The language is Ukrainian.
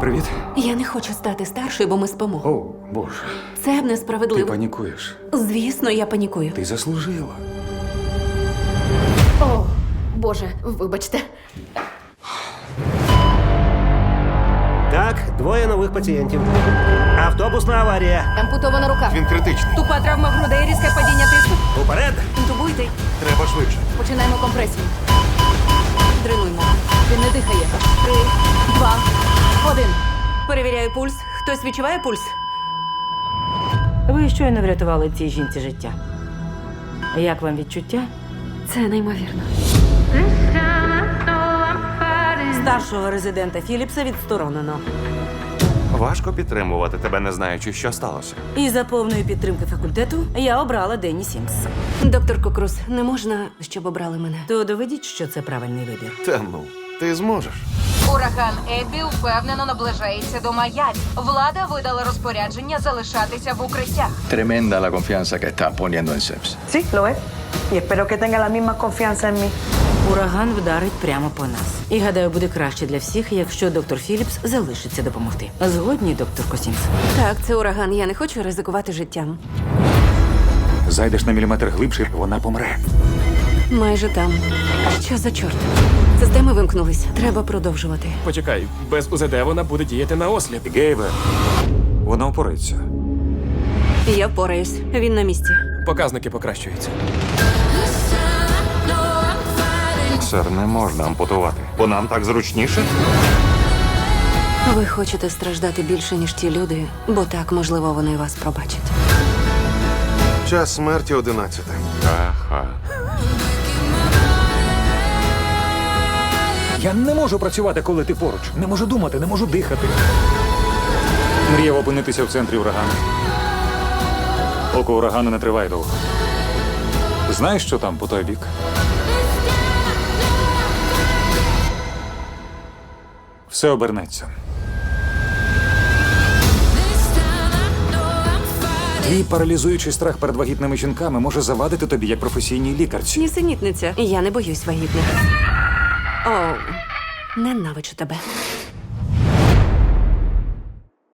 Привіт. Я не хочу стати старшою, бо ми спимо. О, Боже. Це б Ти панікуєш. Звісно, я панікую. Ти заслужила. О, Боже, вибачте. Так, двоє нових пацієнтів. Автобусна аварія. Ампутована рука. Він критичний. Тупа травма грудей, різке падіння тиску. Уперед! Інтубуйте. Треба швидше. Починаємо компресію. Дренуємо. Він не дихає. Три, два, один. Перевіряю пульс. Хтось відчуває пульс? Ви щойно врятували цій жінці життя. Як вам відчуття? Це неймовірно. Старшого резидента Філіпса відсторонено. Важко підтримувати тебе, не знаючи, що сталося. І за повної підтримки факультету я обрала Денні Сімс. Доктор Кокрус, не можна, щоб обрали мене. То доведіть, що це правильний вибір. Та ну, ти зможеш. Ураган Еббі впевнено наближається до Майамі. Влада видала розпорядження залишатися в укриттях. Tremenda la confianza que está poniendo en Seps. Sí, lo es. Y espero que tenga la misma confianza en mí. Ураган вдарить прямо по нас. І гадаю, буде краще для всіх, якщо доктор Філіпс залишиться допомогти. Згодні, доктор Косімс? Так, це ураган. Я не хочу ризикувати життям. Зайдеш на міліметр глибше, вона помре. Майже там. Що за чорт? Системи вимкнулись. Треба продовжувати. Почекай, без УЗД вона буде діяти на осліп. Гейбе. Вона опориться. Я впораюсь. Він на місці. Показники покращуються. Сер, не можна ампутувати, бо нам так зручніше. Ви хочете страждати більше, ніж ті люди, бо так, можливо, вони вас пробачать. Час смерті одинадцяте. Ага. Я не можу працювати, коли ти поруч. Не можу думати, не можу дихати. Мріяв опинитися в центрі урагану. Око урагану не триває довго. Знаєш, що там по той бік? Все обернеться. Твій паралізуючий страх перед вагітними жінками може завадити тобі як професійній лікарці. Нісенітниця. Я не боюсь вагітних. О, ненавиджу тебе.